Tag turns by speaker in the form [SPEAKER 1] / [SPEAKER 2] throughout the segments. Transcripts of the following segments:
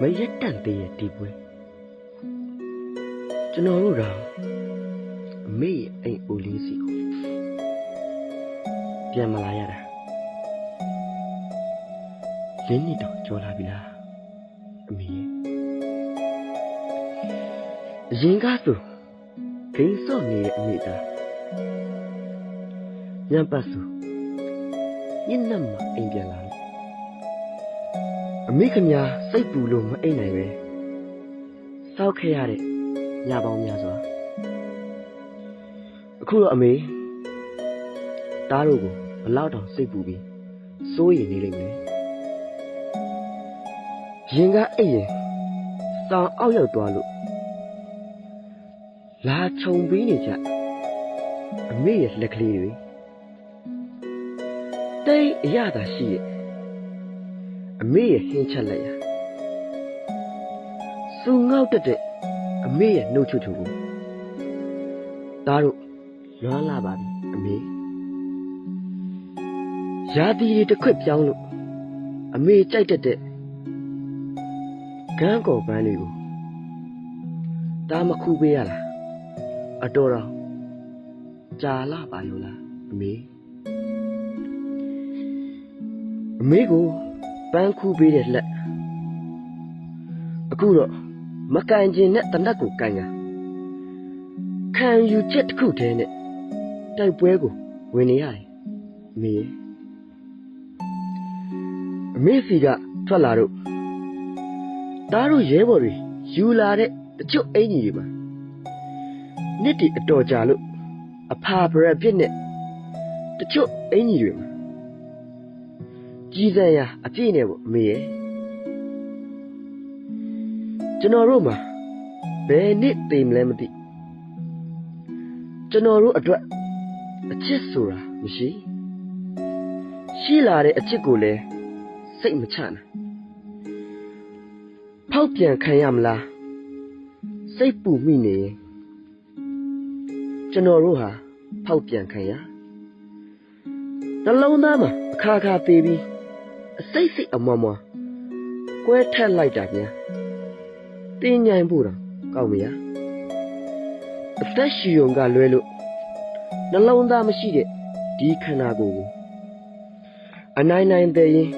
[SPEAKER 1] မရက်တန့်သေးရဲ့ဒီပွဲကျွန်တော်တို့တော့အမေရဲ့အိမ်အိုလေးစီကိုပြန်မလာရတာလင်းနှစ်တော့ကြော်လာပြီလားအမေရဲ့အရင်ကဆိုဂိမ်းစော့နေတဲ့အမေသားညပတ်ဆိုညနေမှအိမ်ပြန်လာတယ် အမေခမညာစိတ်ပူလို့မအိမ်နိုင်ပဲစောက်ခဲ့ရတဲ့ညပေါင်းများစွာအခုတော့အမေတားတို့ကိုဘလောက်တောင်စိတ်ပူပြီးစိုးရိမ်နေလိမ့်မယ်ရင်ကအိပ်ရင်စောင်းအောက်ရောက်သွားလို့လာခြုံပြီးနေကြအမေရဲ့လက်ကလေးတွေတိတ်အရသာရှိရဲ့ အမေရဲ့ဟင်းချက်လက်ရစူငေါက်တက်တဲ့အမေရဲ့နှုတ်ချွတ်ချူကိုဒါတို့လွမ်းလာပါပြီအမေရာသီတွေတစ်ခွက်ပြောင်းလို့အမေကြိုက်တတ်တဲ့ကန်းကော်ပန်းတွေကိုဒါမခုပေးရလားအတော်တော်ကြာလာပါလို့လားအမေအမေကို ပန်းခုပေးတဲ့လက်အခုတော့မကန်ကျင်တဲ့တနတ်ကိုကန်ရခံယူချက်တစ်ခုတည်းနဲ့တိုက်ပွဲကိုဝင်နေရတယ်အမေအမေစီကထွက်လာတော့တားတို့ရဲဘော်တွေယူလာတဲ့တချို့အင်ကြီးတွေမှာနှစ်တီအတော်ကြာလို့အဖာဘရက်ဖြစ်နဲ့တချို့အင်ကြီးတွေမှာ ကြီးစံရအပြည့်နဲ့ပေါ့အမေရဲ့ကျွန်တော်တို့မှာဘယ်နှစ်သိမလဲမသိကျွန်တော်တို့အတွက်အချစ်ဆိုတာမရှိရှိလာတဲ့အချစ်ကိုလည်းစိတ်မချနိုင်ဖောက်ပြန်ခံရမလားစိတ်ပူမိနေရင်ကျွန်တော်တို့ဟာဖောက်ပြန်ခံရနှလုံးသားမှာအခါခါသေးပြီး အစိတ်စိတ်အမွားမွားကွဲထက်လိုက်တာဗျာတင်းញိုင်ဖို့တော့ကောက်မရအသက်ရှူုံကလွဲလို့နှလုံးသားမရှိတဲ့ဒီခန္ဓာကိုယ်ကိုအနိုင်နိုင်တဲ့ရင်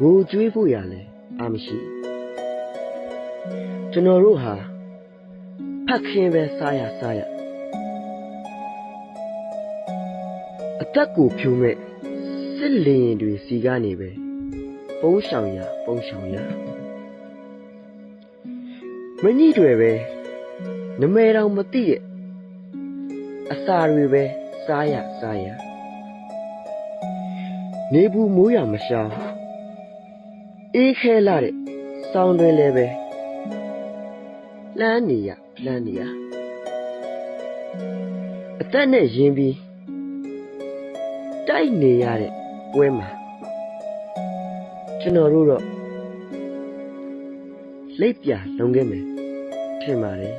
[SPEAKER 1] ငိုကြွေးဖို့ရလဲအာမရှိကျွန်တော်တို့ဟာဖတ်ခင်းပဲစားရစားရအသက်ကိုဖြိုးမဲ့ စစ်လင်တွေစီကနေပဲပုံးဆောင်ရပုံးဆောင်ရမညိတွေပဲနမဲတော်မသိရဲ့အစာတွေပဲစားရစားရနေဘူးမိုးရမရှာအေးခဲလာတဲ့စောင်းတွေလည်းပဲလှမ်းနေရလှမ်းနေရအသက်နဲ့ရင်းပြီးတိုက်နေရတဲ့ ပွဲမှာကျွန်တော်တို့တော့လိပ်ပြလုံခဲ့မယ်ထင်ပါတယ်